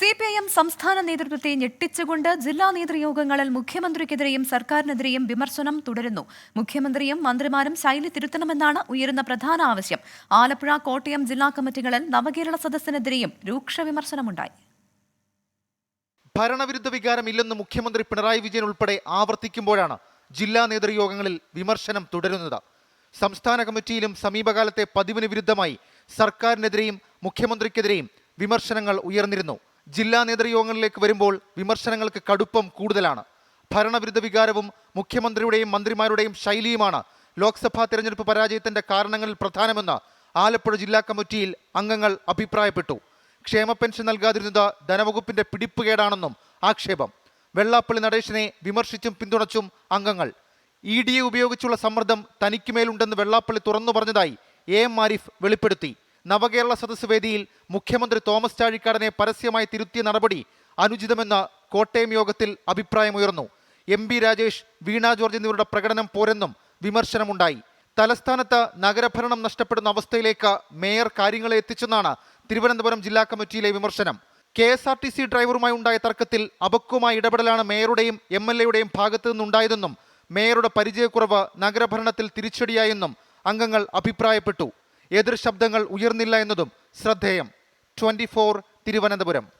C P I M സംസ്ഥാന നേതൃത്വത്തെ ഞെട്ടിച്ചുകൊണ്ട് ജില്ലാ നേതൃയോഗങ്ങളിൽ മുഖ്യമന്ത്രിക്കെതിരെയും സർക്കാരിനെതിരെയും വിമർശനം തുടരുന്നു. മുഖ്യമന്ത്രിയും മന്ത്രിമാരും ശൈലി തിരുത്തണമെന്നാണ് ഉയരുന്ന പ്രധാന ആവശ്യം. ആലപ്പുഴ കോട്ടയം ജില്ലാ കമ്മിറ്റികളിൽ നവകേരള സദസ്സിനെതിരെയും രൂക്ഷ വിമർശനമുണ്ടായി. ഭരണവിരുദ്ധ വികാരമില്ലെന്ന് മുഖ്യമന്ത്രി പിണറായി വിജയൻ ഉൾപ്പെടെ ആവർത്തിക്കുമ്പോഴാണ് ജില്ലാ നേതൃയോഗങ്ങളിൽ വിമർശനം തുടരുന്നത്. സംസ്ഥാന കമ്മിറ്റിയിലും സമീപകാലത്തെ പതിവിന് വിരുദ്ധമായി സർക്കാരിനെതിരെയും മുഖ്യമന്ത്രിക്കെതിരെയും വിമർശനങ്ങൾ ഉയർന്നിരുന്നു. ജില്ലാ നേതൃയോഗങ്ങളിലേക്ക് വരുമ്പോൾ വിമർശനങ്ങൾക്ക് കടുപ്പം കൂടുതലാണ്. ഭരണവിരുദ്ധ വികാരവും മുഖ്യമന്ത്രിയുടെയും മന്ത്രിമാരുടെയും ശൈലിയുമാണ് ലോക്സഭാ തെരഞ്ഞെടുപ്പ് പരാജയത്തിന്റെ കാരണങ്ങളിൽ പ്രധാനമെന്ന് ആലപ്പുഴ ജില്ലാ കമ്മിറ്റിയിൽ അംഗങ്ങൾ അഭിപ്രായപ്പെട്ടു. ക്ഷേമ പെൻഷൻ നൽകാതിരുന്നത് ധനവകുപ്പിന്റെ പിടിപ്പുകേടാണെന്നും ആക്ഷേപം. വെള്ളാപ്പള്ളി നടേശനെ വിമർശിച്ചും പിന്തുണച്ചും അംഗങ്ങൾ. ഇ ഡി എ ഉപയോഗിച്ചുള്ള സമ്മർദ്ദം തനിക്കുമേലുണ്ടെന്ന് വെള്ളാപ്പള്ളി തുറന്നു പറഞ്ഞതായി എ എം ആരിഫ് വെളിപ്പെടുത്തി. നവകേരള സദസ് വേദിയിൽ മുഖ്യമന്ത്രി തോമസ് ചാഴിക്കാടനെ പരസ്യമായി തിരുത്തിയ നടപടി അനുചിതമെന്ന് കോട്ടയം യോഗത്തിൽ അഭിപ്രായമുയർന്നു. M B Rajesh Veena George എന്നിവരുടെ പ്രകടനം പോരെന്നും വിമർശനമുണ്ടായി. തലസ്ഥാനത്ത് നഗരഭരണം നഷ്ടപ്പെടുന്ന അവസ്ഥയിലേക്ക് മേയർ കാര്യങ്ങളെ എത്തിച്ചെന്നാണ് തിരുവനന്തപുരം ജില്ലാ കമ്മിറ്റിയിലെ വിമർശനം. K S R T C ഡ്രൈവറുമായി ഉണ്ടായ തർക്കത്തിൽ അപക്വമായ ഇടപെടലാണ് മേയറുടെയും എം എൽ എയുടെയും ഭാഗത്തു നിന്നുണ്ടായതെന്നും മേയറുടെ പരിചയക്കുറവ് നഗരഭരണത്തിൽ തിരിച്ചടിയായെന്നും അംഗങ്ങൾ അഭിപ്രായപ്പെട്ടു. എതിർ ശബ്ദങ്ങൾ ഉയർന്നില്ല എന്നതും ശ്രദ്ധേയം. ട്വന്റി തിരുവനന്തപുരം.